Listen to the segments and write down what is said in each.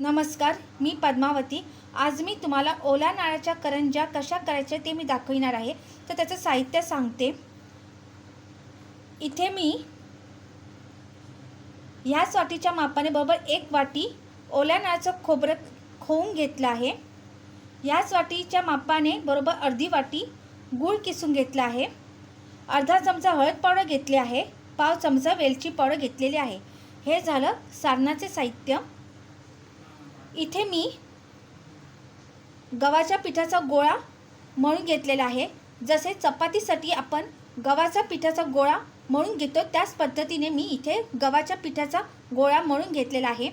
नमस्कार मी पद्मावती. आज मी तुम्हाला ओला नाळाच्या करंज्या कशा करायच्या ते मी दाखविणार आहे. तर त्याचं साहित्य सांगते. इथे मी ह्याच वाटीच्या मापाने बरोबर एक वाटी ओल्या नाळाचं खोबरं खोवून घेतलं आहे. याच वाटीच्या मापाने बरोबर अर्धी वाटी गूळ किसून घेतला आहे. अर्धा चमचा हळद पावडर घेतली आहे. पाव चमचा वेलची पावडर घेतलेली आहे. हे झालं सारणाचे साहित्य. इथे मी गव्हाच्या पिठाचा गोळा मळून घेतलेला आहे. जसे चपातीसाठी आपण गव्हाच्या पिठाचा गोळा मळून घेतो त्याच पद्धतीने मी इथे गव्हाच्या पिठाचा गोळा मळून घेतलेला आहे.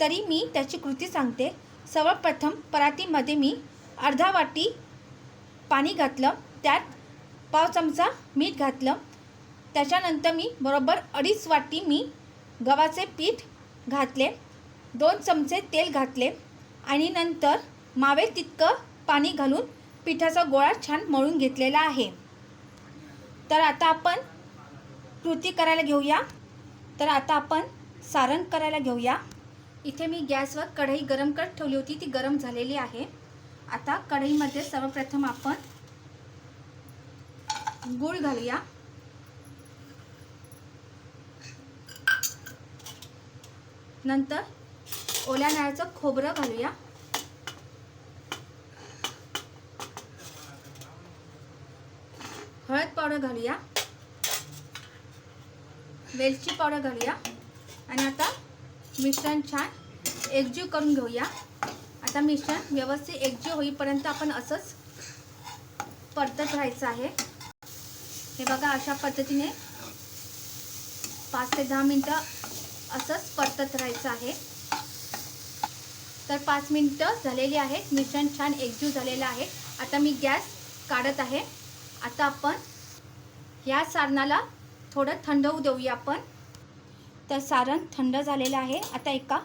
तरी मी त्याची कृती सांगते. सर्वप्रथम परातीमध्ये मी अर्धा वाटी पाणी घातलं त्यात पाव चमचा मीठ घातलं. त्याच्यानंतर मी बरोबर अडीच वाटी मी गव्हाचे पीठ घातले. दोन चमचे तेल घातले आणि नंतर मावे तितकं पाणी घालून पिठाचा गोळा छान मळून घेतलेला आहे. तर आता आपण कृती करायला घेऊया. तर आता आपण सारण करायला घेऊया. इथे मी गॅसवर कढई गरम करत ठेवली होती ती गरम झालेली आहे. आता कढईमध्ये सर्वप्रथम आपण गूळ घालूया. नंतर ओल्या नाळचं खोबरं घालूया. हळद पावडर घालूया. वेलची पावडर घालूया. आणि आता मिश्रण छान एकजीव करून घेऊया. आता मिश्रण व्यवस्थित एकजीव होईपर्यंत आपण असंच परतत राहायचं आहे. हे बघा अशा पद्धतीने पाच ते दहा मिनटं असंच परतत राहायचं आहे. तर पाच मिनटं झालेली आहेत. मिश्रण छान एकजीव झालेलं आहे आता मी गॅस काढत आहे. आता आपण ह्या सारणाला थोडं थंड होऊ देऊया आपण. तर सारण थंड झालेलं आहे. आता एका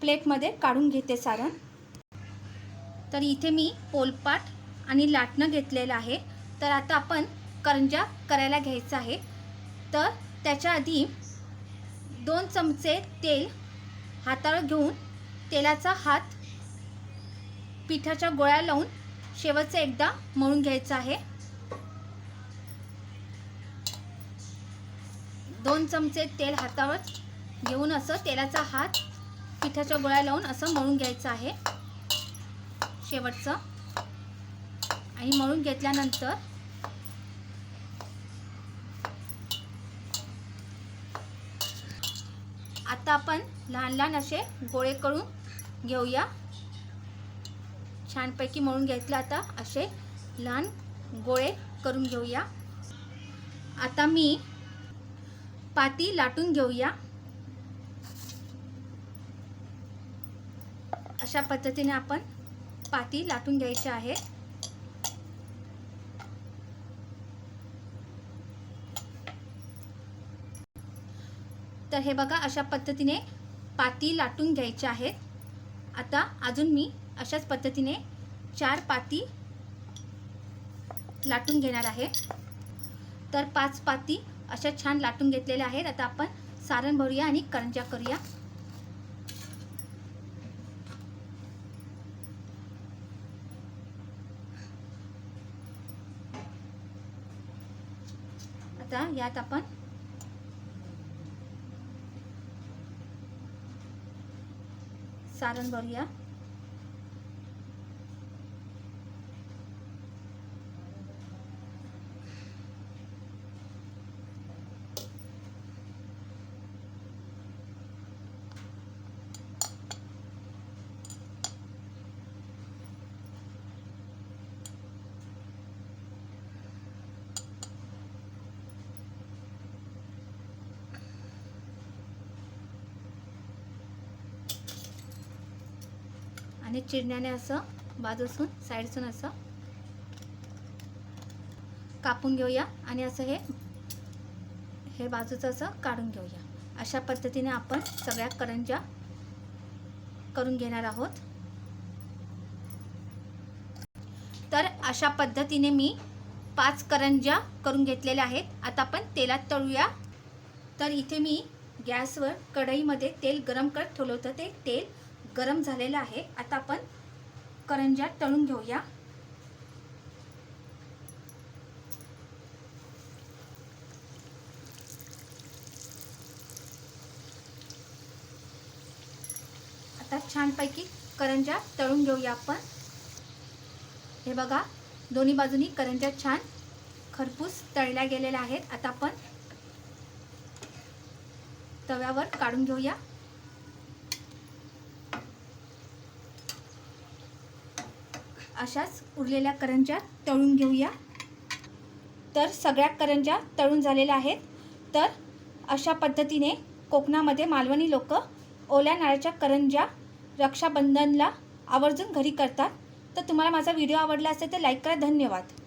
प्लेटमध्ये काढून घेते सारण. तर इथे मी पोलपाट आणि लाटणं घेतलेलं आहे. तर आता आपण करंजा करायला घ्यायचं आहे. तर त्याच्या आधी दोन चमचे तेल हाताळ घेऊन तेलाचा हात पिठाच्या गोळ्या लावून शेवटचं एकदा मळून घ्यायचं आहे. दोन चमचे तेल हातावर घेऊन असं तेलाचा हात पिठाच्या गोळ्या लावून असं मळून घ्यायचं आहे. शेवटचं. आणि मळून घेतल्यानंतर आता आपण लहान लहान असे गोळे करून घेऊया. छानपैकी मळून घेतलं आता असे लहान गोळे करून घेऊया. आता मी पाती लाटून घेऊया. अशा पद्धतीने आपण पाती लाटून घ्यायची आहे. तर हे बघा अशा पद्धतीने पाती लाटून घ्यायचे आहेत. आता अजून मी अशाच पद्धतीने चार पाती लाटून घेणार आहे. तर पाच पाती अशा छान लाटून घेतलेल्या आहेत. आता आपण सारण भरूया आणि करंजा करूया. आता यात आपण सारण भरूया आणि चिरण्याने असं बाजूसून साईडसून असं कापून घेऊया आणि असं हे हे बाजूचं असं काढून घेऊया. अशा पद्धतीने आपण सगळ्या करंज्या करून घेणार आहोत. तर अशा पद्धतीने मी पाच करंज्या करून घेतलेल्या आहेत. आता आपण तेलात तळूया. तर इथे मी गॅसवर कढईमध्ये तेल गरम करत ठेवलं होतं. ते तेल गरम झालेलं आहे. आता आपण करंज्या तळून घेऊया. आता छानपैकी करंज्या तळून घेऊया आपण. हे बघा दोन्ही बाजूनी करंज्या छान खरपूस तळल्या गेलेल्या आहेत. आता आपण तव्यावर काढून घेऊया. अशाच उरलेल्या करंज्या तळून घेऊया. तर सगळ्या करंज्या तळून झालेल्या आहेत. तर अशा पद्धतीने कोकणामध्ये मालवणी लोक ओल्या नाळ्याच्या करंज्या रक्षाबंधनला आवर्जून घरी करतात. तर तुम्हाला माझा व्हिडिओ आवडला असेल तर लाईक करा. धन्यवाद.